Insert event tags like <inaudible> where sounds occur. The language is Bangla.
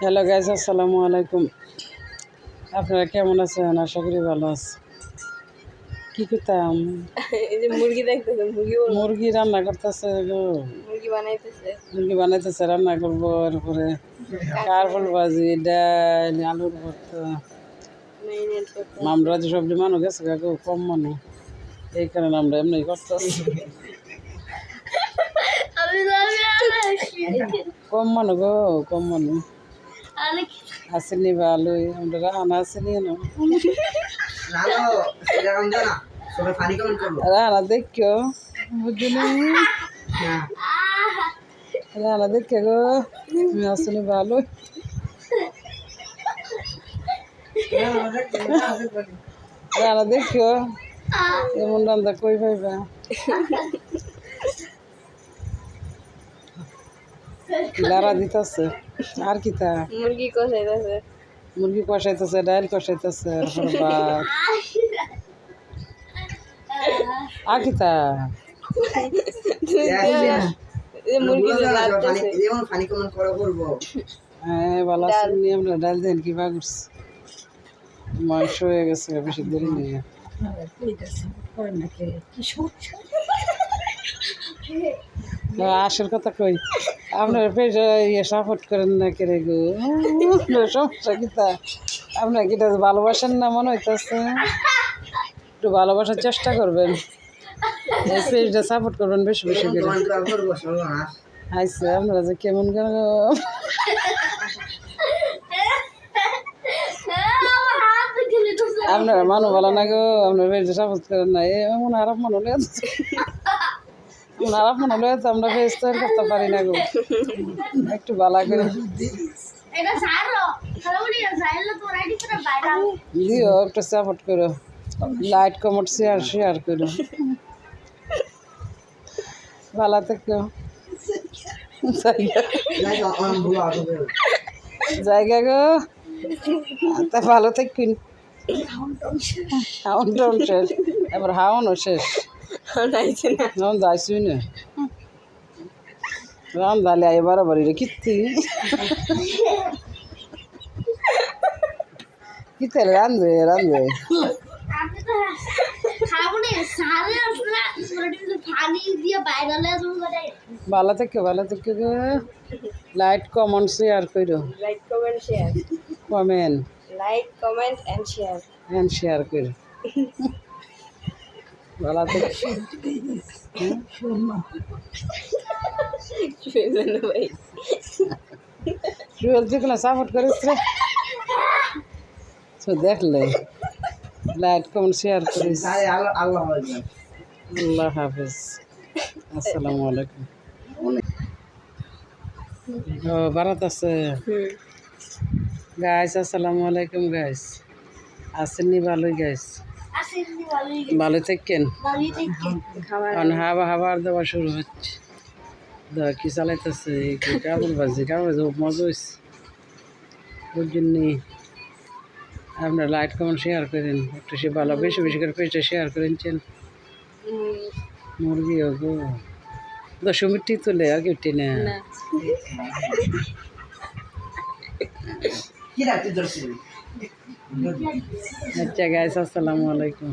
হ্যালো গাইজ আসসালামু আলাইকুম। আপনারা কেমন আছেন? আশা করি ভালো আছে কি করতাম? <laughs> এই যে মুরগি দেখতেছে মুরগি মুরগি রান্না করতেছে মুরগি বানাইতেছে। মুরগি বানাইতেছে রান্না করব এরপরে। কারফল ভাজি? ডাল আলুর ভর্তা। আমরা যে সবজি মানুষ গেছে কাকু কম মানুষ। এই কারণে আমরা এমনি করতেছি। <laughs> কম মানুষ গো কম মানুষ আসেনি ভালোই আমরা রান্না আসেনি রানো দেখো, বুঝলি? হ্যাঁ দেখে গো, তুমি আসেনি ভালোই রান্না দেখো, এমন রান্না কই পাইবা? লারা দিতেছে। আর কি তা? মুরগি কষাইতেছে। মুরগি কষাইতেছে ডাল কষাইতেছে আর কি তা? করব। হ্যাঁ ভালো আছে আমরা? ডাল দেন কি বা করছি মাংস হয়ে গেছে বেশি দেরি নেই। না, আসল কথা কই আপনার ইয়ে সাপোর্ট করেন না কেরে গো? আপনার সমস্যা কি তা? আপনার কি এটা ভালোবাসেন না মনে হইতেছে? একটু ভালোবাসার চেষ্টা করবেন। এই পেজটা সাপোর্ট করবেন বেশি বেশি করে। করো আইসে আপনারা যে কেমন কেন আপনার মানু ভালো না গো আপনার পেজটা সাপোর্ট করেন না এমন আরাপ মনে আরাপ মনে হলে আমরা তৈরি করতে পারি না গো। একটু ভালো করে। দিও একটু সাপোর্ট করো। লাইট কমেন্ট শেয়ার শেয়ার করো। ভালো থেকো। জায়গা। গো। তা ভালো থাকুন হাউন টাউন শেষ। এবার হাউনও শেষ। না এখন যাইছুই না রাম দালে আই বারবার রে কিত্তি কিতে রান্ধে রান্ধে ভালো থেকে ভালো থেকে গো লাইট কমেন্ট শেয়ার করো like comment share comment like comment and share হ্যাঁ শেয়ার করো ভালো থেকে শুনলেন না ভাই টুয়েলভ থেকে সাপোর্ট করিস রে তো দেখলে লাইট কমেন্ট শেয়ার করিস তাই আল্লাহ আল্লাহ বলবেন আল্লাহ হাফিজ আসসালামু আলাইকুম ও ভারত আছে হুম গাইস আসসালামু আলাইকুম গাইস আসেননি ভালোই গাইস ভালো থাকেন। খাবার কারণ হাওয়া হাওয়ার দেওয়া শুরু হচ্ছে। দেওয়া কি চালাইতেছে? কাপড় বাজি কাপড় মজা হয়েছে ওই জন্যে আপনার লাইট কমেন্ট শেয়ার করেন। একটু সে ভালো বেশি বেশি করে পেজটা শেয়ার করেন চেন মুরগি গো দশ মিনিট তুলে আগে উঠি না। কি রাখতে আচ্ছা গাইস আসসালামু আলাইকুম।